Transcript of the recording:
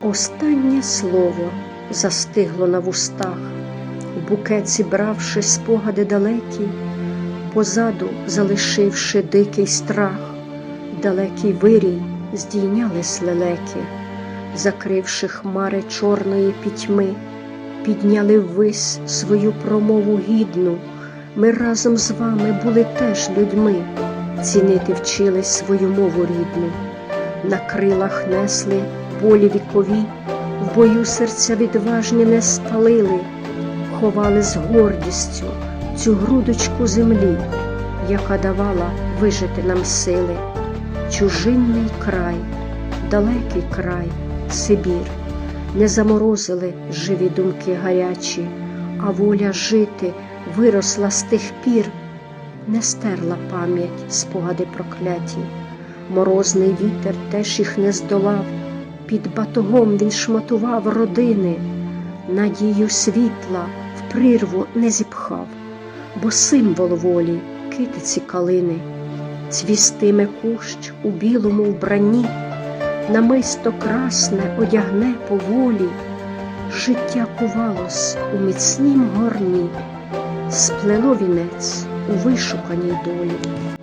Останнє слово застигло на вустах, в букет зібравши спогади далекі, позаду залишивши дикий страх, далекий вирій здійнялись лелеки, закривши хмари чорної пітьми, підняли ввись свою промову гідну. Ми разом з вами були теж людьми, цінити вчились свою мову рідну, на крилах несли болі вікові, в бою серця відважні не спалили, ховали з гордістю цю грудочку землі, яка давала вижити нам сили, чужинний край, далекий край, Сибір, не заморозили живі думки гарячі, а воля жити виросла з тих пір, не стерла пам'ять спогади прокляті, морозний вітер теж їх не здолав, під батогом він шматував родини, надію світла в прірву не зіпхав, бо символ волі китиці калини, цвістиме кущ у білому вбранні, намисто красне одягне поволі, життя кувалось у міцнім горні, сплело вінець у вишуканій долі.